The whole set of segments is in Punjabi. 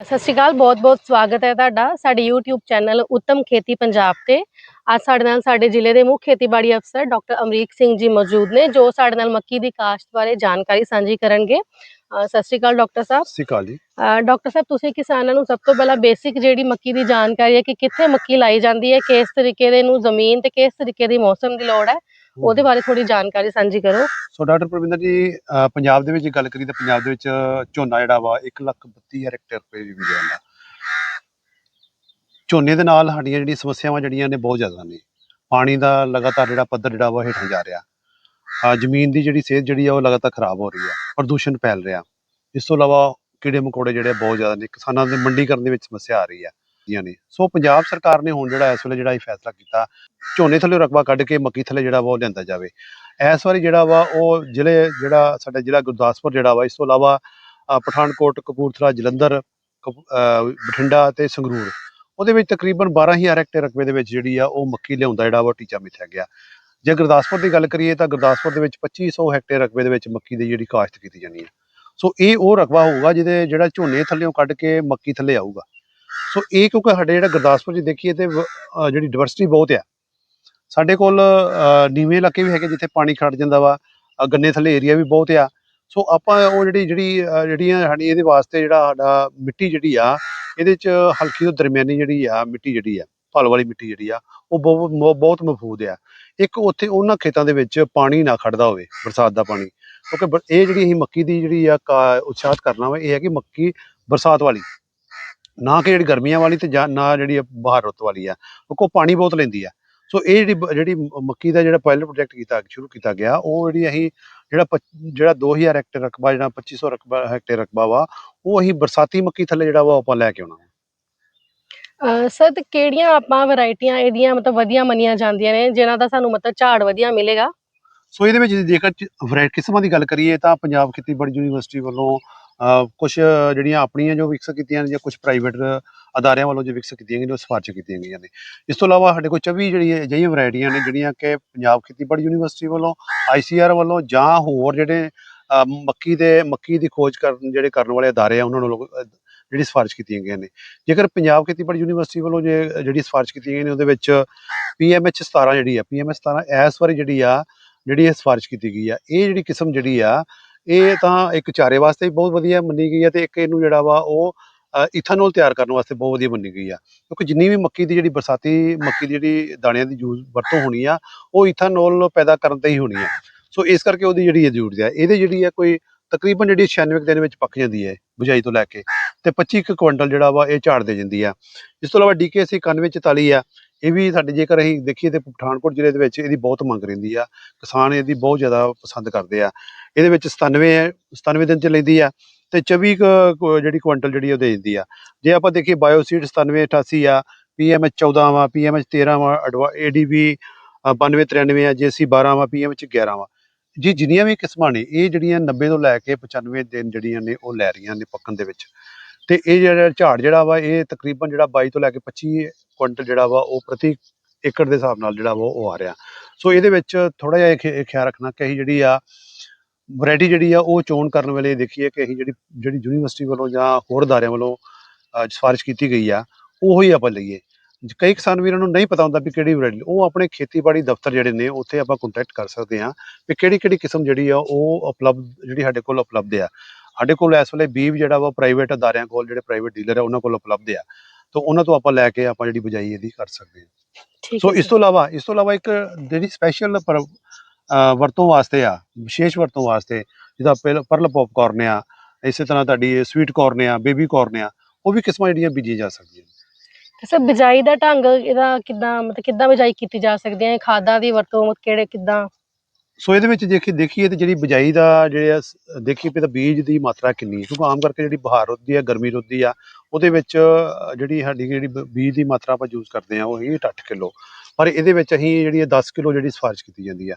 ਸਤਿ ਸ਼੍ਰੀ ਅਕਾਲ ਬਹੁਤ-ਬਹੁਤ ਸਵਾਗਤ ਹੈ ਤੁਹਾਡਾ ਸਾਡੇ YouTube ਚੈਨਲ ਉੱਤਮ ਖੇਤੀ ਪੰਜਾਬ ਤੇ। ਅੱਜ ਸਾਡੇ ਨਾਲ ਸਾਡੇ ਜ਼ਿਲ੍ਹੇ ਦੇ ਮੁੱਖ ਖੇਤੀਬਾੜੀ ਅਫਸਰ ਡਾਕਟਰ ਅਮਰੀਕ ਸਿੰਘ ਜੀ ਮੌਜੂਦ ਨੇ ਜੋ ਸਾਡੇ ਨਾਲ ਮੱਕੀ ਦੀ ਕਾਸ਼ਤ ਬਾਰੇ ਜਾਣਕਾਰੀ ਸਾਂਝੀ ਕਰਨਗੇ। ਅ, ਸਤਿ ਸ਼੍ਰੀ ਅਕਾਲ ਡਾਕਟਰ ਸਾਹਿਬ। ਸਤਿ ਸ਼੍ਰੀ ਅਕਾਲ ਜੀ। ਅ, ਡਾਕਟਰ ਸਾਹਿਬ ਤੁਸੀਂ ਕਿਸਾਨਾਂ ਨੂੰ ਸਭ ਤੋਂ ਪਹਿਲਾਂ ਬੇਸਿਕ ਜਿਹੜੀ ਮੱਕੀ ਦੀ ਜਾਣਕਾਰੀ ਹੈ ਕਿ ਕਿੱਥੇ ਮੱਕੀ ਲਾਈ ਜਾਂਦੀ ਹੈ ਕਿਸ ਤਰੀਕੇ ਦੇ ਨੂੰ ਜ਼ਮੀਨ ਤੇ ਕਿਸ ਤਰੀਕੇ ਦੀ ਮੌਸਮ ਦੀ ਲੋੜ ਹੈ ਉਹਦੇ ਬਾਰੇ ਥੋੜੀ ਜਾਣਕਾਰੀ ਸਾਂਝੀ ਕਰੋ। ਸੋ ਡਾਕਟਰ ਪ੍ਰਵਿੰਦਰ ਜੀ ਪੰਜਾਬ ਦੇ ਵਿੱਚ ਗੱਲ ਕਰੀ ਤਾਂ ਪੰਜਾਬ ਦੇ ਵਿੱਚ ਝੋਨਾ ਜਿਹੜਾ ਵਾ 132000 ਹੈਕਟੇਅਰ ਰੁਪਏ ਵੀ ਜਾਂਦਾ ਝੋਨੇ ਦੇ ਨਾਲ ਸਾਡੀਆਂ ਜਿਹੜੀਆਂ ਸਮੱਸਿਆਵਾਂ ਜਿਹੜੀਆਂ ਨੇ ਬਹੁਤ ਜ਼ਿਆਦਾ ਨੇ। ਪਾਣੀ ਦਾ ਲਗਾਤਾਰ ਜਿਹੜਾ ਪੱਧਰ ਜਿਹੜਾ ਵਾ ਹੇਠਾਂ ਜਾ ਰਿਹਾ। ਆ ਜ਼ਮੀਨ ਦੀ ਜਿਹੜੀ ਸਿਹਤ ਜਿਹੜੀ ਆ ਉਹ ਲਗਾਤਾਰ ਖਰਾਬ ਹੋ ਰਹੀ ਆ ਪ੍ਰਦੂਸ਼ਣ ਫੈਲ ਰਿਹਾ। ਇਸ ਤੋਂ ਇਲਾਵਾ ਕੀੜੇ ਮਕੌੜੇ ਜਿਹੜੇ ਬਹੁਤ ਜ਼ਿਆਦਾ ਨੇ। ਕਿਸਾਨਾਂ ਦੇ ਮੰਡੀਕਰਨ ਦੇ ਵਿੱਚ ਸਮੱਸਿਆ ਆ ਰਹੀ ਆ। ਦੀਆਂ ਨੇ। ਸੋ ਪੰਜਾਬ ਸਰਕਾਰ ਨੇ ਹੁਣ ਜਿਹੜਾ ਇਸ ਵੇਲੇ ਜਿਹੜਾ ਇਹ ਫੈਸਲਾ ਕੀਤਾ, ਝੋਨੇ ਥੱਲੇ ਰਕਬਾ ਕੱਢ ਕੇ ਮੱਕੀ ਥੱਲੇ ਜਿਹੜਾ ਵਾ ਉਹ ਲਿਆਂਦਾ ਜਾਵੇ। ਇਸ ਵਾਰੀ ਜਿਹੜਾ ਵਾ ਉਹ ਜ਼ਿਲ੍ਹੇ ਜਿਹੜਾ ਸਾਡਾ ਜ਼ਿਲ੍ਹਾ ਗੁਰਦਾਸਪੁਰ ਜਿਹੜਾ ਵਾ, ਇਸ ਤੋਂ ਇਲਾਵਾ ਪਠਾਨਕੋਟ, ਕਪੂਰਥਲਾ, ਜਲੰਧਰ ਬਠਿੰਡਾ ਤੇ ਸੰਗਰੂਰ। ਉਹਦੇ ਵਿੱਚ ਤਕਰੀਬਨ 12000 ਹੈਕਟੇਅਰ ਰਕਬੇ ਦੇ ਵਿੱਚ ਜਿਹੜੀ ਆ ਉਹ ਮੱਕੀ ਲਿਆਉਂਦਾ ਜਿਹੜਾ ਵਾ ਟੀਚਾ ਮਿਥਿਆ ਗਿਆ। ਜੇ ਗੁਰਦਾਸਪੁਰ ਦੀ ਗੱਲ ਕਰੀਏ ਤਾਂ ਗੁਰਦਾਸਪੁਰ ਦੇ ਵਿੱਚ 2500 ਹੈਕਟੇਅਰ ਰਕਬੇ ਦੇ ਵਿੱਚ ਮੱਕੀ ਦੀ ਜਿਹੜੀ ਕਾਸ਼ਤ ਕੀਤੀ ਜਾਣੀ ਹੈ ਸੋ ਇਹ ਉਹ ਰਕਬਾ ਹੋਊਗਾ ਜਿਹਦੇ ਜਿਹੜਾ ਝੋਨੇ ਥੱਲੇੋਂ ਕੱਢ ਕੇ ਮੱਕੀ ਥੱਲੇ ਆਊਗਾ। ਸੋ ਇਹ ਕਿਉਂਕਿ ਸਾਡੇ ਜਿਹੜਾ ਗੁਰਦਾਸਪੁਰ 'ਚ ਦੇਖੀਏ ਤੇ ਵ- ਜਿਹੜੀ ਡਿਵਰਸਿਟੀ ਬਹੁਤ ਆ। ਸਾਡੇ ਕੋਲ ਅ, ਨੀਵੇਂ ਇਲਾਕੇ ਵੀ ਹੈਗੇ ਜਿੱਥੇ ਪਾਣੀ ਖੜ ਜਾਂਦਾ ਵਾ ਅ, ਗੰਨੇ ਥੱਲੇ ਏਰੀਆ ਵੀ ਬਹੁਤ ਆ। ਸੋ ਆਪਾਂ ਉਹ ਜਿਹੜੀ ਜਿਹੜੀ ਅ, ਜਿਹੜੀਆਂ ਸਾਡੀ ਇਹਦੇ ਵਾਸਤੇ ਜਿਹੜਾ ਸਾਡਾ ਮਿੱਟੀ ਜਿਹੜੀ ਆ ਇਹਦੇ ਚ ਹਲਕੀ ਤੋਂ ਦਰਮਿਆਨੀ ਜਿਹੜੀ ਆ ਮਿੱਟੀ ਜਿਹੜੀ ਆ ਭਲ ਵਾਲੀ ਮਿੱਟੀ ਜਿਹੜੀ ਆ ਉਹ ਬਹੁਤ ਬਹੁਤ- ਬਹੁਤ ਮਫੂਦ ਆ। ਇੱਕ ਉੱਥੇ ਉਹਨਾਂ ਖੇਤਾਂ ਦੇ ਵਿੱਚ ਪਾਣੀ ਨਾ ਖੜਦਾ ਹੋਵੇ ਬਰਸਾਤ ਦਾ ਪਾਣੀ। ਕਿਉਂਕਿ ਬ- ਇਹ ਜਿਹੜੀ ਅਸੀਂ ਮੱਕੀ ਦੀ ਜਿਹੜੀ ਆ ਕਾ- ਉਤਸ਼ਾਹਤ ਕਰਨਾ ਵਾ ਇਹ ਹੈ ਕਿ ਮੱਕੀ ਬਰਸਾਤ ਵਾਲੀ। ਨਾ ਕਿ ਜਿਹੜੀ ਗਰਮੀਆਂ ਵਾਲੀ ਤੇ ਜਾਂ ਨਾ ਜਿਹੜੀ ਬਾਹਰ ਰੁੱਤ ਵਾਲੀ ਆ ਉਹ ਪਾਣੀ ਬਹੁਤ ਲੈਂਦੀ ਆ। ਸੋ ਇਹ ਜਿਹੜੀ ਜਿਹੜੀ ਮੱਕੀ ਦਾ ਜਿਹੜਾ ਪਾਇਲਟ ਪ੍ਰੋਜੈਕਟ ਕੀਤਾ ਸ਼ੁਰੂ ਕੀਤਾ ਗਿਆ ਉਹ ਜਿਹੜੀ ਅਸੀਂ ਜਿਹੜਾ ਜਿਹੜਾ 2000 ਹੈਕਟੇਅਰ ਰਕਬਾ ਜਿਹੜਾ 2500 ਰਕਬਾ ਹੈਕਟੇਅਰ ਰਕਬਾ ਵਾ ਉਹ ਅਸੀਂ ਬਰਸਾਤੀ ਮੱਕੀ ਥੱਲੇ ਜਿਹੜਾ ਵਾ ਆਪਾਂ ਲੈ ਕੇ ਆਉਣਾ ਸਰ ਤੇ ਕਿਹੜੀਆਂ ਆਪਾਂ ਵੈਰਾਈਟੀਆਂ ਇਹਦੀਆਂ ਮਤਲਬ ਵਧੀਆ ਮੰਨੀਆਂ ਜਾਂਦੀਆਂ ਨੇ ਜਿਨ੍ਹਾਂ ਦਾ ਸਾਨੂੰ ਮਤਲਬ ਝਾੜ ਵਧੀਆ ਮਿਲੇਗਾ? ਸੋ ਇਹਦੇ ਵਿੱਚ ਜੇ ਜੇਕਰ ਵੈਰਾਈਟੀ ਕਿਸਮਾਂ ਦੀ ਗੱਲ ਕਰੀਏ ਤਾਂ ਪੰਜਾਬ ਖੇਤੀਬਾੜੀ ਯੂਨੀਵਰਸਿਟੀ ਵੱਲੋਂ ਕੁਝ ਜਿਹੜੀਆਂ ਆਪਣੀਆਂ ਜੋ ਵਿਕਸਿਤ ਕੀਤੀਆਂ ਨੇ ਜਾਂ ਕੁਝ ਪ੍ਰਾਈਵੇਟ ਅਦਾਰਿਆਂ ਵੱਲੋਂ ਜੋ ਵਿਕਸਿਤ ਕੀਤੀਆਂ ਗਈਆਂ ਨੇ, ਉਹ ਸਿਫਾਰਸ਼ ਕੀਤੀਆਂ ਗਈਆਂ ਨੇ। ਇਸ ਤੋਂ ਇਲਾਵਾ ਸਾਡੇ ਕੋਲ 24 ਜਿਹੜੀਆਂ ਅਜਿਹੀਆਂ ਵੈਰਾਈਟੀਆਂ ਨੇ ਜਿਹੜੀਆਂ ਕਿ ਪੰਜਾਬ ਖੇਤੀਬਾੜੀ ਯੂਨੀਵਰਸਿਟੀ ਵੱਲੋਂ ਆਈਸੀਆਰ ਵੱਲੋਂ ਜਾਂ ਹੋਰ ਜਿਹੜੇ ਮੱਕੀ ਦੇ, ਮੱਕੀ ਦੀ ਖੋਜ ਕਰਨ, ਜਿਹੜੇ ਕਰਨ ਵਾਲੇ ਅਦਾਰੇ ਆ, ਉਹਨਾਂ ਨੂੰ ਜਿਹੜੀ ਸਿਫਾਰਸ਼ ਕੀਤੀਆਂ ਗਈਆਂ ਨੇ। ਜੇਕਰ ਪੰਜਾਬ ਖੇਤੀਬਾੜੀ ਯੂਨੀਵਰਸਿਟੀ ਵੱਲੋਂ ਜੇ, ਜਿਹੜੀ ਸਿਫਾਰਸ਼ ਕੀਤੀ ਗਈ ਨੇ, ਉਹਦੇ ਵਿੱਚ ਪੀਐਮਐਚ 17 ਜਿਹੜੀ ਆ ਪੀਐਮਐਚ 17 ਇਸ ਵਾਰੀ ਜਿਹੜੀ ਆ, ਜਿਹੜੀ ਇਹ ਸਿਫਾਰਿਸ਼ ਕੀਤੀ ਗਈ ਆ, ਇਹ ਜਿਹੜੀ ਕਿਸਮ ਜਿਹੜੀ ਆ ਇਹ ਤਾਂ ਇੱਕ ਚਾਰੇ ਵਾਸਤੇ ਵੀ ਬਹੁਤ ਵਧੀਆ ਮੰਨੀ ਗਈ ਆ ਤੇ ਇੱਕ ਇਹਨੂੰ ਜਿਹੜਾ ਵਾ ਉਹ ਅ, ਇਥਾਨੋਲ ਤਿਆਰ ਕਰਨ ਵਾਸਤੇ ਬਹੁਤ ਵਧੀਆ ਮੰਨੀ ਗਈ ਆ। ਕਿਉਂਕਿ ਜਿੰਨੀ ਵੀ ਮੱਕੀ ਦੀ ਜਿਹੜੀ ਬਰਸਾਤੀ ਮੱਕੀ ਦੀ ਜਿਹੜੀ ਦਾਣਿਆਂ ਦੀ ਯੂਜ਼ ਵਰਤੋਂ ਹੋਣੀ ਆ ਉਹ ਇਥਾਨੋਲ ਪੈਦਾ ਕਰਨ ਤੇ ਹੀ ਹੋਣੀ ਆ। ਸੋ ਇਸ ਕਰਕੇ ਉਹਦੀ ਜਿਹੜੀ ਹੈ ਜ਼ਰੂਰਤ ਹੈ ਇਹਦੇ ਜਿਹੜੀ ਆ ਕੋਈ ਤਕਰੀਬਨ ਜਿਹੜੀ 96 ਕੁ ਦਿਨ ਵਿੱਚ ਪੱਕ ਜਾਂਦੀ ਹੈ ਬੁਝਾਈ ਤੋਂ ਲੈ ਕੇ ਤੇ 25 ਕੁਇੰਟਲ ਜਿਹੜਾ ਵਾ ਇਹ ਝਾੜ ਦੇ ਜਾਂਦੀ ਆ। ਇਸ ਤੋਂ ਇਲਾਵਾ ਡੀਕੇਸੀ 9144 ਆ। ਇਹ ਵੀ ਸਾਡੇ ਜੇਕਰ ਅਸੀਂ ਦੇਖੀਏ ਤੇ ਪਠਾਨਕੋਟ ਜ਼ਿਲ੍ਹੇ ਦੇ ਵਿੱਚ ਇਹਦੀ ਬਹੁਤ ਮੰਗ ਰਹਿੰਦੀ ਆ। ਕਿਸਾਨ ਇਹਦੀ ਬਹੁਤ ਜ਼ਿਆਦਾ ਪਸੰਦ ਕਰਦੇ ਆ। ਇਹਦੇ ਵਿੱਚ 97 ਹੈ 97 ਦਿਨ ਚ ਲੈਂਦੀ ਆ ਤੇ 24 ਕੁ ਜਿਹੜੀ ਕੁਇੰਟਲ ਜਿਹੜੀ ਉਹ ਦੇ ਦਿੰਦੀ ਆ। ਜੇ ਆਪਾਂ ਦੇਖੀਏ ਬਾਇਓਸੀਡ 97 88 ਆ, ਪੀਐਮਐਚ 14 ਵਾ, ਪੀਐਮਐਚ 13 ਵਾ ਏਡੀਬੀ 92 93 ਆ, ਜੇਸੀ 12 ਵਾ, ਪੀਐਮਐਚ 11 ਵਾ। ਜੀ ਜਿੰਨੀਆਂ ਵੀ ਕਿਸਮਾਂ ਨੇ, ਇਹ ਜਿਹੜੀਆਂ 90 ਤੋਂ ਲੈ ਕੇ 95 ਦਿਨ ਜਿਹੜੀਆਂ ਨੇ ਉਹ ਲੈ ਰਹੀਆਂ ਨੇ ਪੱਕਣ ਦੇ ਵਿੱਚ। ਤੇ ਇਹ ਜਿਹੜਾ ਝਾੜ ਜਿਹੜਾ ਵਾ, ਇਹ ਤਕਰੀਬਨ ਜਿਹੜਾ 22 ਤੋਂ ਲੈ ਕੇ 25 ਕੁਇੰਟਲ ਜਿਹੜਾ ਵਾ ਉਹ ਪ੍ਰਤੀ ਏਕੜ ਦੇ ਹਿਸਾਬ ਨਾਲ ਜਿਹੜਾ ਵਾ ਉਹ ਆ ਰਿਹਾ। ਸੋ ਇਹਦੇ ਵਿੱਚ ਥੋੜਾ ਜਿਹਾ ਇਹ ਖਿਆਲ ਰੱਖਣਾ ਕਿ ਅਸੀਂ ਜਿਹੜੀ ਆ ਵੈਰਾਈਟੀ ਜਿਹੜੀ ਆ ਉਹ ਚੋਣ ਕਰਨ ਵੇਲੇ ਦੇਖੀਏ ਕਿ ਅਸੀਂ ਜਿਹੜੀ ਜਿਹੜੀ ਯੂਨੀਵਰਸਿਟੀ ਵੱਲੋਂ ਜਾਂ ਹੋਰ ਅਦਾਰਿਆਂ ਵੱਲੋਂ ਅ, ਸਿਫਾਰਿਸ਼ ਕੀਤੀ ਗਈ ਆ ਉਹੋ ਹੀ ਆਪਾਂ ਲਈਏ। ਕਈ ਕਿਸਾਨ ਵੀਰਾਂ ਨੂੰ ਨਹੀਂ ਪਤਾ ਹੁੰਦਾ ਵੀ ਕਿਹੜੀ ਵੈਰਾਈਟੀ ਉਹ ਆਪਣੇ ਖੇਤੀਬਾੜੀ ਦਫ਼ਤਰ ਜਿਹੜੇ ਨੇ ਉੱਥੇ ਆਪਾਂ ਕੰਟੈਕਟ ਕਰ ਸਕਦੇ ਆ ਵੀ ਕਿਹੜੀ ਕਿਹੜੀ ਕਿਸਮ ਜਿਹੜੀ ਆ ਉਹ ਉਪਲਬਧ ਜਿਹੜੀ ਸਾਡੇ ਕੋਲ ਉਪਲਬਧ ਆ। ਸਾਡੇ ਕੋਲ ਇਸ ਵੇਲੇ ਬੀਜ ਜਿਹੜਾ ਵਾ ਪ੍ਰਾਈਵੇਟ ਅਦਾਰਿਆਂ ਕੋਲ ਜਿਹੜੇ ਪ੍ਰਾਈਵੇਟ ਡੀਲਰ ਆ ਉਹਨਾਂ ਕੋਲ ਉਪਲਬਧ ਆ। ਤਾਂ ਉਹਨਾਂ ਤੋਂ ਆਪਾਂ ਲੈ ਕੇ ਆਪਾਂ ਜਿਹੜੀ ਬਜਾਈ ਇਹਦੀ ਕਰ ਸਕਦੇ ਹਾਂ। ਸੋ ਇਸ। ਤੋਂ ਇਲਾਵਾ ਇਸ ਤੋਂ ਇਲਾਵਾ ਇੱਕ ਜਿਹੜੀ ਸਪੈਸ਼ਲ ਵਰਤੋਂ ਵਾਸਤੇ ਆ ਵਿਸ਼ੇਸ਼ ਵਰਤੋਂ ਵਾਸਤੇ ਜਿਹਦਾ ਪਰਲ ਪੌਪਕਾਰਨ ਆ ਇਸੇ ਤਰ੍ਹਾਂ ਤੁਹਾਡੀ ਸਵੀਟ ਕਾਰਨ ਆ ਬੇਬੀ ਕਾਰਨ ਆ ਉਹ ਵੀ ਕਿਸਮਾਂ ਜਿਹੜੀਆਂ ਬੀਜੀਆਂ ਜਾ ਸਕਦੀਆਂ ਨੇ। ਸਰ ਬਿਜਾਈ ਦਾ ਢੰਗ ਇਹਦਾ ਕਿੱਦਾਂ ਮਤਲਬ ਕਿੱਦਾਂ ਬਿਜਾਈ ਕੀਤੀ ਜਾ ਸਕਦੀ ਹੈ? ਖਾਦਾਂ ਦੀ ਵਰਤੋਂ ਕਿਹੜੇ ਕਿੱਦਾਂ? ਸੋ ਇਹਦੇ ਵਿੱਚ ਦੇਖੀ ਦੇਖੀਏ ਤੇ ਜਿਹੜੀ ਬਿਜਾਈ ਦਾ ਜਿਹੜੇ ਆ ਦੇਖੀਏ ਵੀ ਤਾਂ ਬੀਜ ਦੀ ਮਾਤਰਾ ਕਿੰਨੀ ਹੈ। ਕਿਉਂਕਿ ਆਮ ਕਰਕੇ ਜਿਹੜੀ ਬਹਾਰ ਰੁੱਤ ਆ, ਗਰਮੀ ਰੁੱਦੀ ਆ, ਉਹਦੇ ਵਿੱਚ ਜਿਹੜੀ ਸਾਡੀ ਜਿਹੜੀ ਬੀਜ ਦੀ ਮਾਤਰਾ ਆਪਾਂ ਯੂਜ਼ ਕਰਦੇ ਆ ਉਹ ਹੈਗੀ 8 ਕਿਲੋ। ਪਰ ਇਹਦੇ ਵਿੱਚ ਅਸੀਂ ਜਿਹੜੀ ਇਹ 10 ਕਿਲੋ ਜਿਹੜੀ ਸਿਫਾਰਿਸ਼ ਕੀਤੀ ਜਾਂਦੀ ਆ।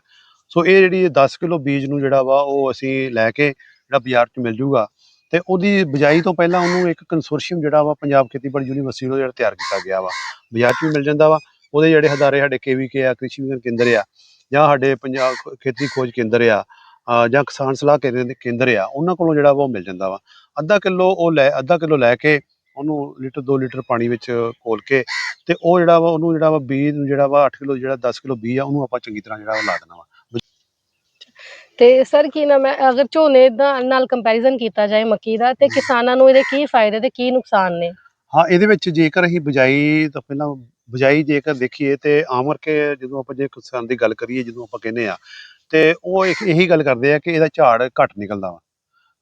ਸੋ ਇਹ ਜਿਹੜੀ 10 ਕਿਲੋ ਬੀਜ ਨੂੰ ਜਿਹੜਾ ਵਾ, ਉਹ ਅਸੀਂ ਲੈ ਕੇ ਜਿਹੜਾ ਬਾਜ਼ਾਰ 'ਚ ਮਿਲ ਜੂਗਾ। ਤੇ ਉਹਦੀ ਬਿਜਾਈ ਤੋਂ ਪਹਿਲਾਂ ਉਹਨੂੰ ਇੱਕ ਕੰਸੋਰਸ਼ੀਅਮ ਜਿਹੜਾ ਵਾ, ਪੰਜਾਬ ਖੇਤੀਬਾੜੀ ਯੂਨੀਵਰਸਿਟੀ ਵੱਲੋਂ ਜਿਹੜਾ ਤਿਆਰ ਕੀਤਾ ਗਿਆ ਵਾ। ਬਾਜ਼ਾਰ 'ਚ ਵੀ ਮਿਲ ਜਾਂਦਾ ਵਾ। ਉਹਦੇ ਜਿਹੜੇ ਹਦਾਰੇ ਸਾਡੇ ਕੇਵੀਕੇ ਆ, ਕ੍ਰਿਸ਼ੀ ਵਿਗਿਆਨ ਕੇਂਦਰ ਆ ਜਾਂ ਸਾਡੇ ਪੰਜਾਬ ਖੇਤੀ ਖੋਜ ਕੇਂਦਰ ਆ ਜਾਂ ਕਿਸਾਨ ਸਲਾਹ ਕੇਂਦਰ ਆ ਉਹਨਾਂ ਕੋਲੋਂ ਜਿਹੜਾ ਉਹ ਮਿਲ ਜਾਂਦਾ ਵਾ। ਅੱਧਾ ਕਿਲੋ ਉਹ ਲੈ ਅੱਧਾ ਕਿਲੋ ਲੈ ਕੇ ਉਹਨੂੰ ਲੀਟਰ 2 ਲੀਟਰ ਪਾਣੀ ਵਿੱਚ ਘੋਲ ਕੇ ਤੇ ਉਹ ਜਿਹੜਾ ਵਾ ਉਹਨੂੰ ਜਿਹੜਾ ਵਾ ਬੀਜ ਨੂੰ ਜਿਹੜਾ ਵਾ 8 ਕਿਲੋ ਜਿਹੜਾ 10 ਕਿਲੋ ਬੀਜ ਆ ਉਹਨੂੰ ਆਪਾਂ ਚੰਗੀ ਤਰ੍ਹਾਂ ਜਿਹੜਾ ਵਾ ਲਾ ਦੇਣਾ ਵਾ। ਤੇ ਸਰ ਕੀ ਨਾਮ ਹੈ? ਅਗਰ ਝੋਨੇ ਦਾ ਨਾਲ ਕੰਪੈਰੀਜ਼ਨ ਕੀਤਾ ਜਾਏ ਮੱਕੀ ਦਾ ਤੇ ਕਿਸਾਨਾਂ ਨੂੰ ਇਹਦੇ ਕੀ ਫਾਇਦੇ ਤੇ ਕੀ ਨੁਕਸਾਨ ਨੇ? ਹਾਂ ਇਹਦੇ ਵਿੱਚ ਜੇਕਰ ਅਸੀਂ ਬਜਾਈ ਤਾਂ ਪਹਿਲਾਂ ਬਜਾਈ ਜੇਕਰ ਦੇਖੀਏ ਤੇ ਆਮ ਕਰਕੇ ਜਦੋਂ ਆਪਾਂ ਜੇ ਕਿਸਾਨ ਦੀ ਗੱਲ ਕਰੀਏ ਜਦੋਂ ਆਪਾਂ ਕਹਿੰਦੇ ਆ ਤੇ ਉਹ ਇੱਕ ਇਹੀ ਗੱਲ ਕਰਦੇ ਆ ਕਿ ਇਹਦਾ ਝਾੜ ਘੱਟ ਨਿਕਲਦਾ ਵਾ।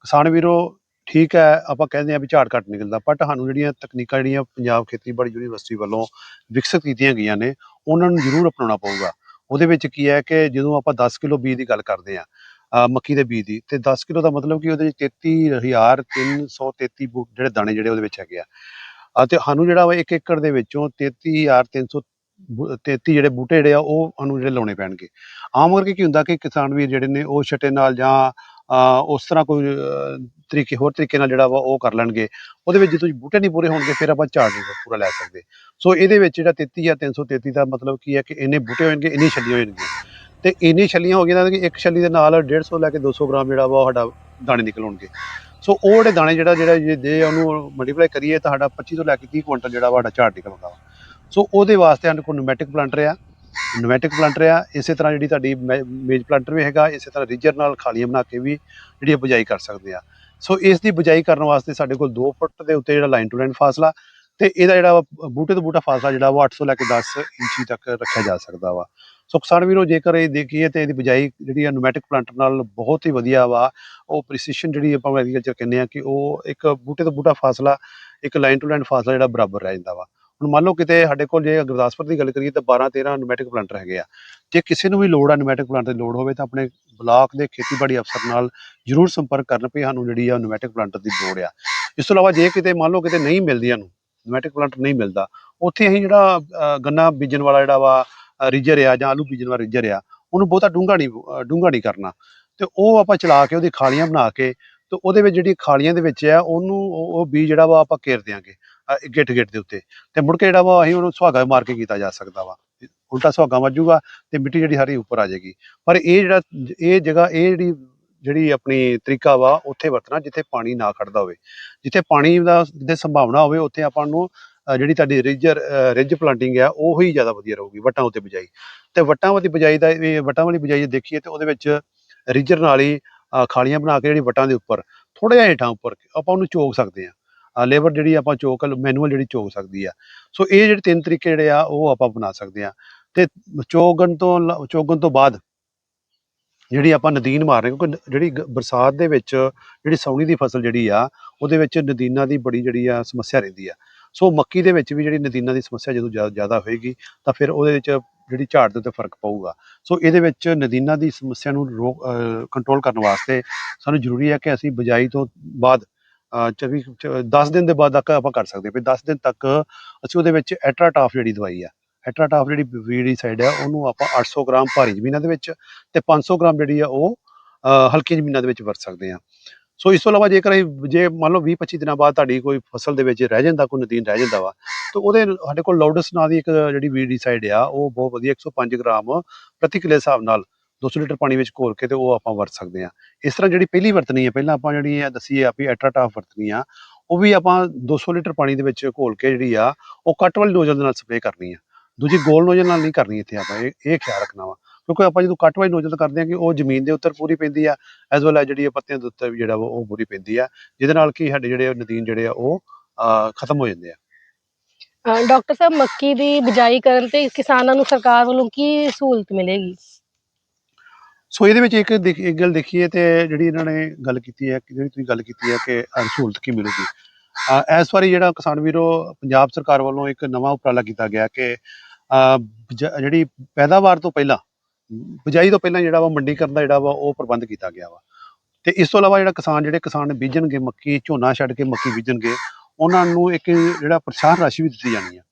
ਕਿਸਾਨ ਵੀਰੋ, ਠੀਕ ਹੈ, ਆਪਾਂ ਕਹਿੰਦੇ ਆ ਵੀ ਝਾੜ ਘੱਟ ਨਿਕਲਦਾ, ਪਰ ਸਾਨੂੰ ਜਿਹੜੀਆਂ ਤਕਨੀਕਾਂ ਜਿਹੜੀਆਂ ਪੰਜਾਬ ਖੇਤੀਬਾੜੀ ਯੂਨੀਵਰਸਿਟੀ ਵੱਲੋਂ ਵਿਕਸਿਤ ਕੀਤੀਆਂ ਗਈਆਂ ਨੇ, ਉਹਨਾਂ ਨੂੰ ਜ਼ਰੂਰ ਅਪਣਾਉਣਾ ਪਊਗਾ। ਉਹਦੇ ਵਿੱਚ ਕੀ ਹੈ ਕਿ ਜਦੋਂ ਆਪਾਂ 10 ਕਿਲੋ ਬੀਜ ਦੀ ਗੱਲ ਕਰਦੇ ਆ ਮੱਕੀ ਦੇ ਬੀਜ ਦੀ, ਤੇ 10 ਕਿਲੋ ਦਾ ਮਤਲਬ ਕਿ ਉਹਦੇ ਵਿੱਚ 33333 ਬੂਟ ਜਿਹੜੇ ਦਾਣੇ ਜਿਹੜੇ ਉਹਦੇ ਵਿੱਚ ਹੈਗੇ ਆ। ਅਤੇ ਸਾਨੂੰ ਜਿਹੜਾ ਵਾ 1 ਏਕੜ ਦੇ ਵਿੱਚੋਂ 33300 ਬੂ- 33 ਜਿਹੜੇ ਬੂਟੇ ਜਿਹੜੇ ਆ, ਉਹ ਸਾਨੂੰ ਜਿਹੜੇ ਲਾਉਣੇ ਪੈਣਗੇ। ਆਮ ਕਰਕੇ ਕੀ ਹੁੰਦਾ ਕਿ ਕਿਸਾਨ ਵੀਰ ਜਿਹੜੇ ਨੇ, ਉਹ ਛਟੇ ਨਾਲ ਜਾਂ ਉਸ ਤਰ੍ਹਾਂ ਕੋਈ ਤਰੀਕੇ, ਹੋਰ ਤਰੀਕੇ ਨਾਲ ਜਿਹੜਾ ਵਾ ਉਹ ਕਰ ਲੈਣਗੇ। ਉਹਦੇ ਵਿੱਚ ਜਦੋਂ ਬੂਟੇ ਨਹੀਂ ਪੂਰੇ ਹੋਣਗੇ, ਫਿਰ ਆਪਾਂ ਝਾੜ ਨਹੀਂ ਪੂਰਾ ਲੈ ਸਕਦੇ। ਸੋ ਇਹਦੇ ਵਿੱਚ ਜਿਹੜਾ 33 ਜਾਂ 333 ਦਾ ਮਤਲਬ ਕੀ ਹੈ ਕਿ ਇੰਨੇ ਬੂਟੇ ਹੋਣਗੇ ਇੰਨੀ ਛੱਲੀਆਂ ਹੋਣਗੀਆਂ ਤੇ ਇੰਨੀ ਛੱਲੀਆਂ ਹੋ ਗਈਆਂ ਕਿ ਇੱਕ ਛੱਲੀ ਦੇ ਨਾਲ 150 ਲੈ ਕੇ 200 ਗ੍ਰਾਮ ਜਿਹੜਾ ਵਾ ਉਹ ਸਾਡਾ ਦਾਣੇ ਨਿਕਲਣਗੇ ਸੋ ਉਹ ਜਿਹੜੇ ਦਾਣੇ ਜਿਹੜਾ ਜਿਹੜਾ ਜੇ ਦੇ ਉਹਨੂੰ ਮਲਟੀਪਲਾਈ ਕਰੀਏ ਤਾਂ ਸਾਡਾ 25 ਤੋਂ ਲੈ ਕੇ 30 ਕੁਇੰਟਲ ਜਿਹੜਾ ਵਾ ਸਾਡਾ ਝਾੜ ਨਿਕਲਦਾ ਵਾ। ਸੋ ਉਹਦੇ ਵਾਸਤੇ ਸਾਡੇ ਕੋਲ ਨੋਮੈਟਿਕ ਪਲਾਂਟਰ ਆ। ਨੋਮੈਟਿਕ ਪਲਾਂਟਰ ਆ। ਇਸੇ ਤਰ੍ਹਾਂ ਜਿਹੜੀ ਤੁਹਾਡੀ ਮੈ- ਮੇਜ ਪਲਾਂਟਰ ਵੀ ਹੈਗਾ, ਇਸੇ ਤਰ੍ਹਾਂ ਰੀਜਰ ਨਾਲ ਖਾਲੀਆਂ ਬਣਾ ਕੇ ਵੀ ਜਿਹੜੀ ਇਹ ਬਜਾਈ ਕਰ ਸਕਦੇ ਆ। ਸੋ ਇਸ ਦੀ ਬਜਾਈ ਕਰਨ ਵਾਸਤੇ ਸਾਡੇ ਕੋਲ 2 ਫੁੱਟ ਦੇ ਉੱਤੇ ਜਿਹੜਾ ਲਾਈਨ ਟੂ ਲਾਈਨ ਫਾਸਲਾ ਤੇ ਇਹਦਾ ਜਿਹੜਾ ਵਾ ਬੂਟੇ ਤੋਂ ਬੂਟਾ ਫਾਸਲਾ ਜਿਹੜਾ ਵਾ 800 ਲੈ ਕੇ 10 ਇੰਚੀ ਤੱਕ ਰੱਖਿਆ ਜਾ ਸਕਦਾ ਵਾ। ਸੋ ਕਿਸਾਨ ਵੀਰੋ ਜੇਕਰ ਇਹ ਦੇਖੀਏ ਤੇ ਇਹਦੀ ਬਜਾਈ ਜਿਹੜੀ ਆ ਨੋਮੈਟਿਕ ਪਲਾਂਟਰ ਨਾਲ ਬਹੁਤ ਹੀ ਵਧੀਆ ਵਾ। ਉਹ ਪ੍ਰੀਸੀਸ਼ਨ ਜਿਹੜੀ ਆਪਾਂ ਐਗਰੀਕਲਚਰ ਕਹਿੰਦੇ ਆ ਕਿ ਉਹ ਇੱਕ ਬੂਟੇ ਤੋਂ ਬੂਟਾ ਫਾਸਲਾ ਇੱਕ ਲਾਈਨ ਟੂ ਲਾਈਨ ਫਾਸਲਾ ਜਿਹੜਾ ਬਰਾਬਰ ਰਹਿ ਜਾਂਦਾ ਵਾ। ਹੁਣ ਮੰਨ ਲਓ ਕਿਤੇ ਸਾਡੇ ਕੋਲ ਜੇ ਗੁਰਦਾਸਪੁਰ ਦੀ ਗੱਲ ਕਰੀਏ ਤਾਂ 12 13 ਨੋਮੈਟਿਕ ਪਲਾਂਟਰ ਹੈਗੇ ਆ। ਜੇ ਕਿਸੇ ਨੂੰ ਵੀ ਲੋੜ ਆ ਨੋਮੈਟਿਕ ਪਲਾਂਟਰ ਦੀ ਲੋੜ ਹੋਵੇ ਤਾਂ ਆਪਣੇ ਬਲਾਕ ਦੇ ਖੇਤੀਬਾੜੀ ਅਫਸਰ ਨਾਲ ਜਰੂਰ ਸੰਪਰਕ ਕਰਨ ਪਈ ਸਾਨੂੰ ਜਿਹੜੀ ਆ ਨੋਮੈਟਿਕ ਪਲਾਂਟਰ ਦੀ ਲੋੜ ਆ। ਇਸ ਤੋਂ ਇਲਾਵਾ ਜੇ ਕਿਤੇ ਮੰਨ ਲਓ ਕਿਤੇ ਨਹੀਂ ਮਿਲਦੀ ਸਾਨੂੰ ਨੋਮੈਟਿਕ ਪਲਾਂਟ ਨਹੀਂ ਮਿਲਦਾ ਉੱਥੇ ਅਸੀਂ ਜਿਹੜਾ ਅ, ਗੰਨਾ ਬੀਜਣ ਵਾਲਾ ਜਿਹੜਾ ਵਾ ਰੀਜਰ ਆ ਜਾਂ ਆਲੂ ਬੀਜਣ ਵਾਲਾ ਰੀਜਰ ਆ ਉਹਨੂੰ ਬਹੁਤਾ ਡੂੰਘਾ ਨਹੀਂ ਡੂੰਘਾ ਨਹੀਂ ਕਰਨਾ। ਤੇ ਉਹ ਆਪਾਂ ਚਲਾ ਕੇ ਉਹਦੀ ਖਾਲੀਆਂ ਬਣਾ ਕੇ ਤੇ ਉਹਦੇ ਵਿੱਚ ਜਿਹੜੀ ਖਾਲੀਆਂ ਦੇ ਵਿੱਚ ਆ, ਉਹਨੂੰ ਉਹ ਬੀਜ ਜਿਹੜਾ ਵਾ ਆਪਾਂ ਘੇਰ ਦਿਆਂਗੇ ਗਿੱਟ ਗਿੱਟ ਦੇ ਉੱਤੇ। ਤੇ ਮੁੜ ਕੇ ਜਿਹੜਾ ਵਾ ਅਸੀਂ ਉਹਨੂੰ ਸੁਹਾਗਾ ਮਾਰ ਕੇ ਕੀਤਾ ਜਾ ਸਕਦਾ ਵਾ। ਉਲਟਾ ਸੁਹਾਗਾ ਵੱਜੂਗਾ ਤੇ ਮਿੱਟੀ ਜਿਹੜੀ ਸਾਰੀ ਉੱਪਰ ਆ ਜਾਏਗੀ। ਪਰ ਇਹ ਜਿਹੜਾ, ਇਹ ਜਗ੍ਹਾ, ਇਹ ਜਿਹੜੀ ਜਿਹੜੀ ਆਪਣੀ ਤਰੀਕਾ ਵਾ, ਉੱਥੇ ਵਰਤਣਾ ਜਿੱਥੇ ਪਾਣੀ ਨਾ ਖੜਦਾ ਹੋਵੇ। ਜਿੱਥੇ ਪਾਣੀ ਦਾ, ਦੇ ਸੰਭਾਵਨਾ ਹੋਵੇ, ਉੱਥੇ ਆਪਾਂ ਨੂੰ ਜਿਹੜੀ ਤੁਹਾਡੀ ਰਿਜਰ ਰਿਜ ਪਲਾਂਟਿੰਗ ਆ, ਉਹ ਹੀ ਜ਼ਿਆਦਾ ਵਧੀਆ ਰਹੂਗੀ ਵੱਟਾਂ ਉੱਤੇ ਬਿਜਾਈ। ਤੇ ਵੱਟਾਂ ਵਾਲੀ ਬਿਜਾਈ ਦਾ ਇਹ ਵੱਟਾਂ ਵਾਲੀ ਬਿਜਾਈ ਦੇਖੀਏ ਤੇ ਉਹਦੇ ਵਿੱਚ ਰਿਜਰ ਨਾਲ ਹੀ ਖਾਲੀਆਂ ਬਣਾ ਕੇ ਜਿਹੜੀ ਵੱਟਾਂ ਦੇ ਉੱਪਰ ਥੋੜਾ ਜਿਹਾ ਹੇਠਾਂ ਉੱਪਰ ਆਪਾਂ ਉਹਨੂੰ ਚੋਕ ਸਕਦੇ ਆ ਲੇਬਰ ਜਿਹੜੀ ਆਪਾਂ ਚੋਕ, ਮੈਨੂਅਲ ਜਿਹੜੀ ਚੋਕ ਸਕਦੀ ਆ। ਸੋ ਇਹ ਜਿਹੜੇ ਤਿੰਨ ਤਰੀਕੇ ਜਿਹੜੇ ਆ, ਉਹ ਆਪਾਂ ਬਣਾ ਸਕਦੇ ਆ ਤੇ ਚੋਗਣ ਤੋਂ ਚੋਗਣ ਤੋਂ ਬਾਅਦ ਜਿਹੜੀ ਆਪਾਂ ਨਦੀਨ ਮਾਰ ਰਹੇ ਕਿਉਂਕਿ ਜਿਹੜੀ ਬਰਸਾਤ ਦੇ ਵਿੱਚ ਜਿਹੜੀ ਸੌਣੀ ਦੀ ਫਸਲ ਜਿਹੜੀ ਆ, ਉਹਦੇ ਵਿੱਚ ਨਦੀਨਾਂ ਦੀ ਬੜੀ ਜਿਹੜੀ ਆ ਸਮੱਸਿਆ ਰਹਿੰਦੀ ਆ। ਸੋ ਮੱਕੀ ਦੇ ਵਿੱਚ ਵੀ ਜਿਹੜੀ ਨਦੀਨਾਂ ਦੀ ਸਮੱਸਿਆ ਜਦੋਂ ਜ਼ਿਆ- ਜ਼ਿਆਦਾ ਹੋਏਗੀ ਤਾਂ ਫਿਰ ਉਹਦੇ ਵਿੱਚ ਜਿਹੜੀ ਝਾੜ ਦੇ ਉੱਤੇ ਫ਼ਰਕ ਪਊਗਾ। ਸੋ ਇਹਦੇ ਵਿੱਚ ਨਦੀਨਾਂ ਦੀ ਸਮੱਸਿਆ ਨੂੰ ਰੋਕ ਕੰਟਰੋਲ ਕਰਨ ਵਾਸਤੇ ਸਾਨੂੰ ਜ਼ਰੂਰੀ ਹੈ ਕਿ ਅਸੀਂ ਬਜਾਈ ਤੋਂ ਬਾਅਦ ਅ, ਚ 10 ਦਿਨ ਦੇ ਬਾਅਦ ਤੱਕ ਆਪਾਂ ਕਰ ਸਕਦੇ ਹਾਂ। ਵੀ 10 ਦਿਨ ਤੱਕ ਅਸੀਂ ਉਹਦੇ ਵਿੱਚ ਐਟਰਾਟਾਫ ਜਿਹੜੀ ਦਵਾਈ ਆ ਐਟਰਾਟਾਫ ਜਿਹੜੀ ਵੀੜੀ ਸਾਈਡ ਆ ਉਹਨੂੰ ਆਪਾਂ 800 ਗ੍ਰਾਮ ਭਾਰੀ ਜ਼ਮੀਨਾਂ ਦੇ ਵਿੱਚ ਤੇ 500 ਗ੍ਰਾਮ ਜਿਹੜੀ ਆ ਉਹ ਅ, ਹਲਕੀ ਜ਼ਮੀਨਾਂ ਦੇ ਵਿੱਚ ਵਰਤ ਸਕਦੇ ਹਾਂ। ਸੋ ਇਸ ਤੋਂ ਇਲਾਵਾ ਜੇਕਰ ਅਸੀਂ, ਜੇ ਮੰਨ ਲਓ 20 25 ਦਿਨਾਂ ਬਾਅਦ ਤੁਹਾਡੀ ਕੋਈ ਫਸਲ ਦੇ ਵਿੱਚ ਰਹਿ ਜਾਂਦਾ, ਕੋਈ ਨਦੀਨ ਰਹਿ ਜਾਂਦਾ ਵਾ, ਤਾਂ ਉਹਦੇ ਸਾਡੇ ਕੋਲ ਲਾਊਡਸ ਨਾਂ ਦੀ ਇੱਕ ਜਿਹੜੀ ਵੀਡੀਸਾਈਡ ਆ, ਉਹ ਬਹੁਤ ਵਧੀਆ 105 ਗ੍ਰਾਮ ਪ੍ਰਤੀ ਕਿਲੇ ਹਿਸਾਬ ਨਾਲ 200 ਲੀਟਰ ਪਾਣੀ ਵਿੱਚ ਘੋਲ ਕੇ ਤੇ ਉਹ ਆਪਾਂ ਵਰਤ ਸਕਦੇ ਆ ਇਸ ਤਰ੍ਹਾਂ ਜਿਹੜੀ ਪਹਿਲੀ ਵਰਤਣੀ ਹੈ, ਪਹਿਲਾਂ ਆਪਾਂ ਜਿਹੜੀ ਆ ਦੱਸੀ ਆ ਵੀ ਐਟਰਾਟਾਫ ਵਰਤਣੀ ਆ, ਉਹ ਵੀ ਆਪਾਂ 200 ਲੀਟਰ ਪਾਣੀ ਦੇ ਵਿੱਚ ਘੋਲ ਕੇ ਜਿਹੜੀ ਆ, ਉਹ ਕੱਟ ਵਾਲੀ ਨੋਜ਼ਲ ਦੇ ਨਾਲ ਸਪਰੇਅ ਕਰਨੀ ਆ। ਦੂਜੀ ਗੋਲ ਨੋਜ਼ਲ ਨਾਲ ਨਹੀਂ ਕਰਨੀ ਇੱਥੇ ਆਪਾਂ ਇਹ ਖਿਆਲ ਰੱਖਣਾ ਵਾ। ਕਿਉਂਕਿ ਆਪਾਂ ਜਦੋਂ ਕੱਟ ਵਾਲੀ ਨੋਜ਼ਲ ਕਰਦੇ ਆ ਕਿ ਉਹ ਜ਼ਮੀਨ ਦੇ ਉੱਤਰ ਪੂਰੀ ਪੈਂਦੀ ਆ ਐਸ ਵੈਲ ਜਿਹੜੀ ਆ ਪੱਤਿਆਂ ਦੇ ਉੱਤੇ ਵੀ ਜਿਹੜਾ ਉਹ ਪੂਰੀ ਪੈਂਦੀ ਆ ਜਿਹਦੇ ਨਾਲ ਕਿ ਸਾਡੇ ਜਿਹੜੇ ਨਦੀਨ ਜਿਹੜੇ ਆ ਉਹ ਖਤਮ ਹੋ ਜਾਂਦੇ ਆ। ਡਾਕਟਰ ਸਾਹਿਬ ਮੱਕੀ ਦੀ ਬਿਜਾਈ ਕਰਨ ਤੇ ਕਿਸਾਨਾਂ ਨੂੰ ਸਰਕਾਰ ਵੱਲੋਂ ਕੀ ਸਹੂਲਤ ਮਿਲੇਗੀ? ਸੋ ਇਹਦੇ ਵਿੱਚ ਇੱਕ ਇੱਕ ਗੱਲ ਦੇਖੀਏ ਤੇ ਜਿਹੜੀ ਇਹਨਾਂ ਨੇ ਗੱਲ ਕੀਤੀ ਹੈ ਕਿ ਜਿਹੜੀ ਤੁਸੀਂ ਗੱਲ ਕੀਤੀ ਹੈ ਕਿ ਸਹੂਲਤ ਕੀ ਮਿਲੂਗੀ। ਇਸ ਵਾਰੀ ਜਿਹੜਾ ਕਿਸਾਨ ਵੀਰੋ ਪੰਜਾਬ ਸਰਕਾਰ ਵੱਲੋਂ ਇੱਕ ਨਵਾਂ ਉਪਰਾਲਾ ਕੀਤਾ ਗਿਆ ਕਿ ਜਿਹੜੀ ਪੈਦਾਵਾਰ ਤੋਂ ਪਹਿਲਾਂ ਬਿਜਾਈ ਤੋਂ ਪਹਿਲਾਂ ਜਿਹੜਾ ਵਾ ਮੰਡੀਕਰਨ ਦਾ ਜਿਹੜਾ ਵਾ ਉਹ ਪ੍ਰਬੰਧ ਕੀਤਾ ਗਿਆ ਵਾ। ਤੇ ਇਸ ਤੋਂ ਇਲਾਵਾ ਜਿਹੜਾ ਕਿਸਾਨ, ਜਿਹੜੇ ਕਿਸਾਨ ਬੀਜਣਗੇ, ਮੱਕੀ, ਝੋਨਾ ਛੱਡ ਕੇ ਮੱਕੀ ਬੀਜਣਗੇ, ਉਹਨਾਂ ਨੂੰ ਇੱਕ ਜਿਹੜਾ ਪ੍ਰੋਤਸਾਹਨ ਰਾਸ਼ੀ ਵੀ ਦਿੱਤੀ ਜਾਣੀ ਆ।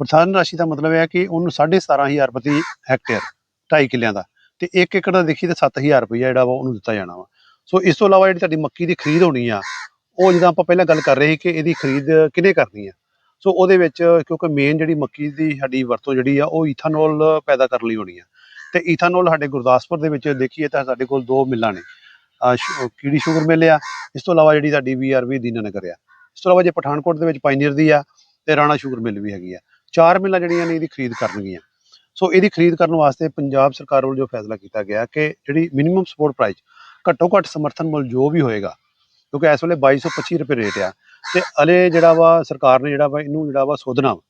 ਪ੍ਰੋਤਸਾਹਨ ਰਾਸ਼ੀ ਦਾ ਮਤਲਬ ਹੈ ਕਿ ਉਹਨੂੰ 17500 ਪ੍ਰਤੀ ਹੈਕਟੇਅਰ 2.5 ਕਿੱਲਿਆਂ ਦਾ। ਤੇ 1 ਏਕੜ ਦਾ ਦੇਖੀ ਤਾਂ 7000 ਰੁਪਈਆ ਜਿਹੜਾ ਵਾ ਉਹਨੂੰ ਦਿੱਤਾ ਜਾਣਾ ਵਾ। ਸੋ ਇਸ ਤੋਂ ਇਲਾਵਾ ਜਿਹੜੀ ਤੁਹਾਡੀ ਮੱਕੀ ਦੀ ਖਰੀਦ ਹੋਣੀ ਆ, ਉਹ ਜਿੱਦਾਂ ਆਪਾਂ ਪਹਿਲਾਂ ਗੱਲ ਕਰ ਰਹੇ ਸੀ ਕਿ ਇਹਦੀ ਖਰੀਦ ਕਿਹਨੇ ਕਰਨੀ ਆ। ਸੋ ਉਹਦੇ ਵਿੱਚ ਕਿਉਂਕਿ ਮੇਨ ਜਿਹੜੀ ਮੱਕੀ ਦੀ ਸਾਡੀ ਵਰਤੋਂ ਜਿਹੜੀ ਆ, ਉਹ ਈਥਾਨੋਲ ਪੈਦਾ ਕਰਨ ਲਈ ਹੋਣੀ ਆ। ਤੇ ਈਥਾਨੋਲ ਸਾਡੇ ਗੁਰਦਾਸਪੁਰ ਦੇ ਵਿੱਚ ਦੇਖੀਏ ਤਾਂ ਸਾਡੇ ਕੋਲ ਦੋ ਮਿੱਲਾਂ ਨੇ। ਅਹ ਕੀੜੀ ਸ਼ੂਗਰ ਮਿਲ ਆ ਇਸ ਤੋਂ ਇਲਾਵਾ ਜਿਹੜੀ ਸਾਡੀ ਵੀਆਰਵੀ ਦੀਨਾਨਗਰ ਆ। ਇਸ ਤੋਂ ਇਲਾਵਾ ਜੇ ਪਠਾਨਕੋਟ ਦੇ ਵਿੱਚ ਪਾਈਨੀਅਰ ਦੀ ਆ ਤੇ ਰਾਣਾ ਸ਼ੂਗਰ ਮਿਲ ਵੀ ਹੈਗੀ ਆ। ਚਾਰ ਮਿੱਲਾਂ ਜਿਹੜੀਆਂ ਨੇ ਇਹਦੀ ਖਰੀਦ ਕਰਨਗੀਆਂ। ਸੋ ਇਹਦੀ ਖਰੀਦ ਕਰਨ ਵਾਸਤੇ ਪੰਜਾਬ ਸਰਕਾਰ ਵੱਲੋਂ ਜੋ ਫੈਸਲਾ ਕੀਤਾ ਗਿਆ ਕਿ ਜਿਹੜੀ ਮਿਨੀਮਮ ਸਪੋਰਟ ਪ੍ਰਾਈਸ ਘੱਟੋ ਘੱਟ ਸਮਰਥਨ ਮੁੱਲ ਜੋ ਵੀ ਹੋਏਗਾ, ਕਿਉਂਕਿ ਇਸ ਵੇਲੇ 2225 ਰੁਪਏ ਰੇਟ ਆ, ਤੇ ਹਲੇ ਜਿਹੜਾ ਵਾ ਸਰਕਾਰ ਨੇ ਜਿਹੜਾ ਵਾ, ਇਹਨੂੰ ਜਿਹੜਾ ਵਾ ਸੋਧਣਾ ਵਾ।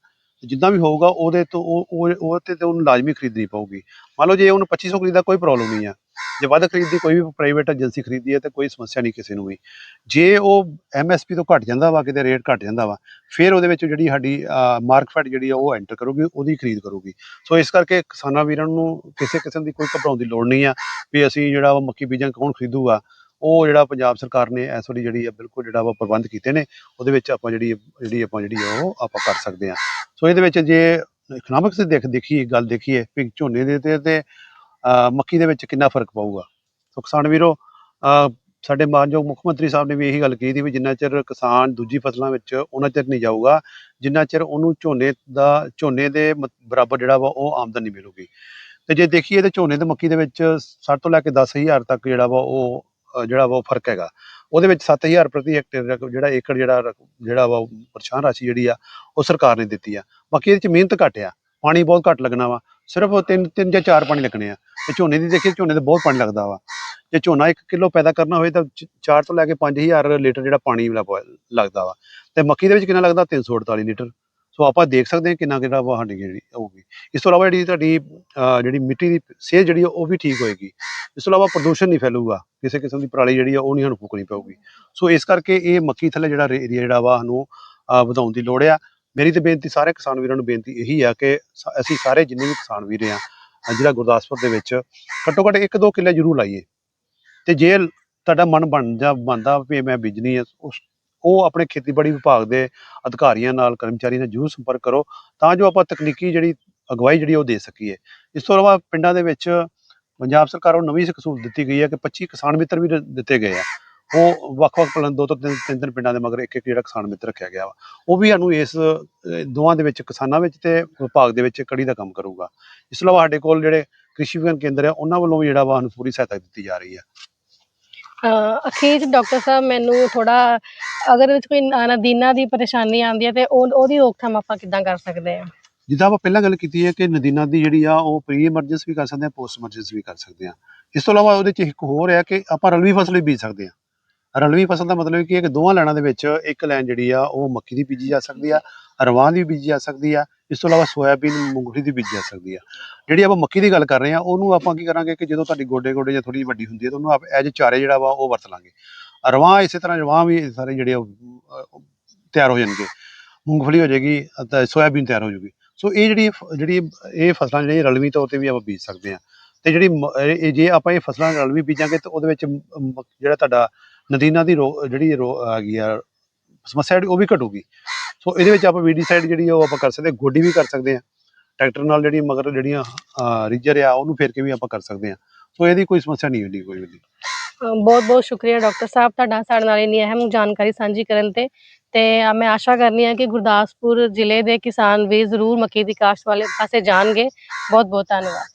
ਤੇ ਜਿੱਦਾਂ ਵੀ ਹੋਊਗਾ ਉਹਦੇ ਤੋਂ ਉਹ ਉਹ ਉਹ ਤੇ ਤੇ ਉਹਨੂੰ ਲਾਜ਼ਮੀ ਖਰੀਦਣੀ ਪਊਗੀ। ਮੰਨ ਲਓ ਜੇ ਉਹਨੂੰ 2500 ਖਰੀਦਦਾ, ਕੋਈ ਪ੍ਰੋਬਲਮ ਨਹੀਂ ਆ। ਜੇ ਵੱਧ ਖਰੀਦਦੀ, ਕੋਈ ਵੀ ਪ੍ਰਾਈਵੇਟ ਏਜੰਸੀ ਖਰੀਦੀ ਹੈ, ਤੇ ਕੋਈ ਸਮੱਸਿਆ ਨਹੀਂ ਕਿਸੇ ਨੂੰ ਵੀ। ਜੇ ਉਹ ਐਮਐਸਪੀ ਤੋਂ ਘਟ ਜਾਂਦਾ ਵਾ, ਕਿਤੇ ਰੇਟ ਘਟ ਜਾਂਦਾ ਵਾ, ਫਿਰ ਉਹਦੇ ਵਿੱਚ ਜਿਹੜੀ ਸਾਡੀ ਮਾਰਕਫੈਟ ਜਿਹੜੀ ਆ, ਉਹ ਐਂਟਰ ਕਰੂਗੀ, ਉਹਦੀ ਖਰੀਦ ਕਰੂਗੀ। ਸੋ ਇਸ ਕਰਕੇ ਕਿਸਾਨਾਂ ਵੀਰਾਂ ਨੂੰ ਕਿਸੇ ਕਿਸਮ ਦੀ ਕੋਈ ਘਬਰਾਉਣ ਦੀ ਲੋੜ ਨਹੀਂ ਆ, ਵੀ ਅਸੀਂ ਜਿਹੜਾ ਵਾ ਮੱਕੀ ਬੀਜਾਂ ਕੌਣ ਖਰੀਦੂਗਾ। ਉਹ ਜਿਹੜਾ ਪੰਜਾਬ ਸਰਕਾਰ ਨੇ ਇਸ ਵਾਰੀ ਜਿਹੜੀ ਆ ਬਿਲਕੁਲ ਜਿਹੜਾ ਵਾ ਪ੍ਰਬੰਧ ਕੀਤੇ ਨੇ, ਉਹਦੇ ਵਿੱਚ ਆਪਾਂ ਜਿਹੜੀ ਜਿਹੜੀ ਆਪਾਂ ਜਿਹੜੀ ਆ ਉਹ ਆਪਾਂ ਕਰ ਸਕਦੇ ਆ ਸੋ ਇਹਦੇ ਵਿੱਚ ਜੇ ਇਕਨੋਮਿਕਸ ਦੇਖ, ਦੇਖੀਏ, ਗੱਲ ਦੇਖੀਏ ਵੀ ਝੋਨੇ ਦੇ ਤੇ ਤੇ ਮੱਕੀ ਦੇ ਵਿੱਚ ਕਿੰਨਾ ਫ਼ਰਕ ਪਊਗਾ? ਸੋ ਕਿਸਾਨ ਵੀਰੋ ਸਾਡੇ ਮਾਨਯੋਗ ਮੁੱਖ ਮੰਤਰੀ ਸਾਹਿਬ ਨੇ ਵੀ ਇਹੀ ਗੱਲ ਕਹੀ ਸੀ ਵੀ ਜਿੰਨਾ ਚਿਰ ਕਿਸਾਨ ਦੂਜੀ ਫਸਲਾਂ ਵਿੱਚ ਉਹਨਾਂ ਚਿਰ ਨਹੀਂ ਜਾਊਗਾ, ਜਿੰਨਾ ਚਿਰ ਉਹਨੂੰ ਝੋਨੇ ਦਾ, ਝੋਨੇ ਦੇ ਬਰਾਬਰ ਜਿਹੜਾ ਵਾ ਉਹ ਆਮਦਨ ਨਹੀਂ ਮਿਲੂਗੀ। ਤੇ ਜੇ ਦੇਖੀਏ ਤੇ ਝੋਨੇ ਤੇ ਮੱਕੀ ਦੇ ਵਿੱਚ 60 ਤੋਂ ਲੈ ਕੇ 10000 ਤੱਕ ਜਿਹੜਾ ਵਾ ਉਹ ਜਿਹੜਾ ਵਾ ਉਹ ਫ਼ਰਕ ਹੈਗਾ। ਉਹਦੇ ਵਿੱਚ 7000 ਪ੍ਰਤੀ ਹੈਕਟੇਅਰ ਜਿਹੜਾ ਏਕੜ ਜਿਹੜਾ ਜਿਹੜਾ ਵਾ ਉਹ ਰਾਸ਼ੀ ਜਿਹੜੀ ਆ, ਉਹ ਸਰਕਾਰ ਨੇ ਦਿੱਤੀ ਆ। ਬਾਕੀ ਇਹਦੇ ਚ ਮਿਹਨਤ ਘੱਟ ਆ। ਪਾਣੀ ਬਹੁਤ ਘੱਟ ਲੱਗਣਾ ਵਾ। ਸਿਰਫ ਤਿੰਨ ਤਿੰਨ ਜਾਂ ਚਾਰ ਪਾਣੀ ਲੱਗਣੇ ਆ। ਤੇ ਝੋਨੇ ਦੀ ਦੇਖੀਏ ਝੋਨੇ ਤੇ ਬਹੁਤ ਪਾਣੀ ਲੱਗਦਾ ਵਾ। ਜੇ ਝੋਨਾ 1 ਕਿਲੋ ਪੈਦਾ ਕਰਨਾ ਹੋਵੇ ਤਾਂ 4 ਤੋਂ ਲੈ ਕੇ 5000 ਲੀਟਰ ਜਿਹੜਾ ਪਾਣੀ ਵਾਲਾ ਲੱਗਦਾ ਵਾ। ਤੇ ਮੱਕੀ ਦੇ ਵਿੱਚ ਕਿੰਨਾ ਲੱਗਦਾ? 348 ਲੀਟਰ। ਸੋ ਆਪਾਂ ਦੇਖ ਸਕਦੇ ਹਾਂ ਕਿੰਨਾ ਕਿਹੜਾ ਸਾਡੀ ਜਿਹੜੀ ਹੋਊਗੀ। ਇਸ ਤੋਂ ਇਲਾਵਾ ਜਿਹੜੀ ਤੁਹਾਡੀ ਜਿਹੜੀ ਮਿੱਟੀ ਦੀ ਸਿਹਤ ਜਿਹੜੀ ਆ, ਉਹ ਵੀ ਠੀਕ ਹੋਏਗੀ। ਇਸ ਤੋਂ ਇਲਾਵਾ ਪ੍ਰਦੂਸ਼ਣ ਨਹੀਂ ਫੈਲੂਗਾ। ਕਿਸੇ ਕਿਸਮ ਦੀ ਪਰਾਲੀ ਜਿਹੜੀ ਆ, ਉਹ ਨਹੀਂ ਸਾਨੂੰ ਫੂਕਣੀ ਪਊਗੀ। ਸੋ ਇਸ ਕਰਕੇ ਇਹ ਮੱਕੀ ਥੱਲੇ ਜਿਹੜਾ ਏਰੀਆ ਜਿਹੜਾ ਵਾ, ਸਾਨੂੰ ਵਧਾਉਣ ਦੀ ਲੋੜ ਆ। ਮੇਰੀ ਤੇ ਬੇਨਤੀ, ਸਾਰੇ ਕਿਸਾਨ ਵੀਰਾਂ ਨੂੰ ਬੇਨਤੀ ਇਹੀ ਆ ਕਿ ਅਸੀਂ ਸਾਰੇ ਜਿੰਨੇ ਵੀ ਕਿਸਾਨ ਵੀਰ ਆ, ਅਹ, ਜਿਹੜਾ ਗੁਰਦਾਸਪੁਰ ਦੇ ਵਿੱਚ, ਘੱਟੋ ਘੱਟ ਇੱਕ ਦੋ ਕਿੱਲੇ ਜ਼ਰੂਰ ਲਾਈਏ। ਤੇ ਜੇ ਤੁਹਾਡਾ ਮਨ ਬਣ ਜਾ ਬੰਦਾ ਵੀ ਮੈਂ ਬੀਜਣੀ ਹੈ ਉਸ ਉਹ ਆਪਣੇ ਖੇਤੀਬਾੜੀ ਵਿਭਾਗ ਦੇ ਅਧਿਕਾਰੀਆਂ ਨਾਲ, ਕਰਮਚਾਰੀਆਂ ਨਾਲ ਜ਼ਰੂਰ ਸੰਪਰਕ ਕਰੋ ਤਾਂ ਜੋ ਆਪਾਂ ਤਕਨੀਕੀ ਜਿਹੜੀ ਅਗਵਾਈ ਜਿਹੜੀ ਉਹ ਦੇ ਸਕੀਏ। ਇਸ ਤੋਂ ਇਲਾਵਾ ਪਿੰਡਾਂ ਦੇ ਵਿੱਚ ਪੰਜਾਬ ਸਰਕਾਰ ਵੱਲੋਂ ਨਵੀਂ ਸਹੂਲਤ ਦਿੱਤੀ ਗਈ ਹੈ ਕਿ 25 ਕਿਸਾਨ ਮਿੱਤਰ ਵੀ ਦਿੱਤੇ ਗਏ ਆ। ਉਹ ਵੱਖ-ਵੱਖ ਪਲਨ ਦੋ ਤੋਂ ਤਿੰਨ ਤਿੰਨ ਤਿੰਨ ਪਿੰਡਾਂ ਦੇ ਮਗਰ ਇੱਕ ਇੱਕ ਜਿਹੜਾ ਕਿਸਾਨ ਮਿੱਤਰ ਰੱਖਿਆ ਗਿਆ ਵਾ। ਉਹ ਵੀ ਸਾਨੂੰ ਇਸ ਦੋਵਾਂ ਦੇ ਵਿੱਚ, ਕਿਸਾਨਾਂ ਵਿੱਚ ਤੇ ਵਿਭਾਗ ਦੇ ਵਿੱਚ ਕੜੀ ਦਾ ਕੰਮ ਕਰੂਗਾ। ਇਸ ਤੋਂ ਇਲਾਵਾ ਸਾਡੇ ਕੋਲ ਜਿਹੜੇ ਕ੍ਰਿਸ਼ੀ ਵਿਗਿਆਨ ਕੇਂਦਰ ਆ, ਉਹਨਾਂ ਵੱਲੋਂ ਵੀ ਜਿਹੜਾ ਵਾ ਸਾਨੂੰ ਪੂਰੀ ਸਹਾਇਤਾ ਦਿੱਤੀ ਜਾ ਰਹੀ ਹੈ ਅਖੀਰ 'ਚ ਡਾਕਟਰ ਸਾਹਿਬ ਮੈਨੂੰ ਥੋੜਾ ਅਗਰ ਇਹਦੇ 'ਚ ਕੋਈ ਨ- ਦੀ ਪਰੇਸ਼ਾਨੀ ਆਉਂਦੀ ਹੈ ਤੇ ਉਹ ਉਹਦੀ ਰੋਕਥਾਮ ਆਪਾਂ ਕਿੱਦਾਂ ਕਰ ਸਕਦੇ ਹਾਂ? ਜਿੱਦਾਂ ਆਪਾਂ ਪਹਿਲਾਂ ਗੱਲ ਕੀਤੀ ਹੈ ਕਿ ਨਦੀਨਾ ਦੀ ਜਿਹੜੀ ਆ, ਉਹ ਪ੍ਰੀ ਐਮਰਜੈਂਸ ਵੀ ਕਰ ਸਕਦੇ ਆ ਪੋਸਟ ਐਮਰਜੈਂਸ ਵੀ ਕਰ ਸਕਦੇ ਆ ਇਸ ਤੋਂ ਇਲਾਵਾ ਉਹਦੇ ਚ ਇੱਕ ਹੋਰ ਹੈ ਕਿ ਆਪਾਂ ਰਲਵੀ ਫਸਲ ਵੀ ਬੀਜ ਸਕਦੇ ਆ ਰਲਵੀ ਫਸਲ ਦਾ ਮਤਲਬ ਕੀ ਹੈ ਕਿ ਦੋਵਾਂ ਲੈਣਾ ਦੇ ਵਿੱਚ ਇੱਕ ਲਾਈਨ ਜਿਹੜੀ ਆ, ਉਹ ਮੱਕੀ ਦੀ ਬੀਜੀ ਜਾ ਸਕਦੀ ਆ ਰਵਾਂ ਦੀ ਬੀਜੀ ਜਾ ਸਕਦੀ ਆ, ਇਸ ਤੋਂ ਇਲਾਵਾ ਸੋਇਆਬੀਨ, ਮੂੰਗਫਲੀ ਦੀ ਬੀਜੀ ਜਾ ਸਕਦੀ ਆ। ਜਿਹੜੀ ਆਪਾਂ ਮੱਕੀ ਦੀ ਗੱਲ ਕਰ ਰਹੇ ਆ, ਉਹਨੂੰ ਆਪਾਂ ਕੀ ਕਰਾਂਗੇ ਕਿ ਜਦੋਂ ਤੁਹਾਡੀ ਗੋਡੇ ਗੋਡੇ ਜਾਂ ਥੋੜੀ ਵੱਡੀ ਹੁੰਦੀ ਹੈ ਤਾਂ ਉਹਨੂੰ ਆਪ ਐਜ ਚਾਰੇ ਜਿਹੜਾ ਵਾ ਉਹ ਵਰਤ ਲਾਂਗੇ। ਰਵਾਂ ਇਸੇ ਤਰ੍ਹਾਂ ਰਵਾਂ ਵੀ ਸਾਰੇ ਜਿਹੜੇ ਤਿਆਰ ਹੋ ਜਾਣਗੇ। ਮੂੰਗਫਲੀ ਹੋ ਜਾਏਗੀ ਤਾਂ ਸੋਇਆਬੀਨ ਤਿਆਰ ਹੋ ਜਾਊਗੀ। ਸੋ ਇਹ ਜਿਹੜੀ ਜਿਹੜੀ ਇਹ ਫਸਲਾਂ ਜਿਹੜੀਆਂ ਰਲਵੀਂ ਤੌਰ ਤੇ ਵੀ ਆਪਾਂ ਬੀਜ ਸਕਦੇ ਹਾਂ ਤੇ ਜਿਹੜੀ ਜੇ ਆਪਾਂ ਇਹ ਫਸਲਾਂ ਰਲਵੀਂ ਬੀਜਾਂਗੇ, ਤਾਂ ਉਹਦੇ ਵਿੱਚ ਜਿਹੜਾ ਤੁਹਾਡਾ ਨਦੀਨਾ ਦੀ ਰੋ- ਜਿਹੜੀ ਰੋ- ਹੈਗੀ ਆ, ਸਮੱਸਿਆ ਜਿਹੜੀ ਉਹ ਵੀ ਘਟੂਗੀ। ਸੋ ਇਹਦੇ ਵਿੱਚ ਆਪਾਂ ਵੀਡੀਸਾਈਡ ਜਿਹੜੀ ਉਹ ਆਪਾਂ ਕਰ ਸਕਦੇ ਗੋਡੀ ਵੀ ਕਰ ਸਕਦੇ ਹਾਂ ਟਰੈਕਟਰ ਨਾਲ ਜਿਹੜੀ ਮਗਰ ਜਿਹੜੀਆਂ ਰੀਜਰ ਆ, ਉਹਨੂੰ ਫੇਰ ਕੇ ਵੀ ਆਪਾਂ ਕਰ ਸਕਦੇ ਹਾਂ ਸੋ ਇਹਦੀ ਕੋਈ ਸਮੱਸਿਆ ਨਹੀਂ ਹੁੰਦੀ, ਕੋਈ ਵੀ। ਬਹੁਤ ਬਹੁਤ ਸ਼ੁਕਰੀਆ ਡਾਕਟਰ ਸਾਹਿਬ ਤੁਹਾਡਾ ਸਾਡੇ ਨਾਲ ਇੰਨੀ ਅਹਿਮ ਜਾਣਕਾਰੀ ਸਾਂਝੀ ਕਰਨ ਤੇ। ਤੇ ਮੈਂ ਆਸ਼ਾ ਕਰਨੀ ਆ ਕਿ ਗੁਰਦਾਸਪੁਰ ਜ਼ਿਲ੍ਹੇ ਦੇ ਕਿਸਾਨ ਵੀ ਜ਼ਰੂਰ ਮੱਕੀ ਦੀ ਕਾਸ਼ਤ ਵਾਲੇ ਪਾਸੇ ਜਾਣਗੇ। ਬਹੁਤ ਬਹੁਤ ਧੰਨਵਾਦ।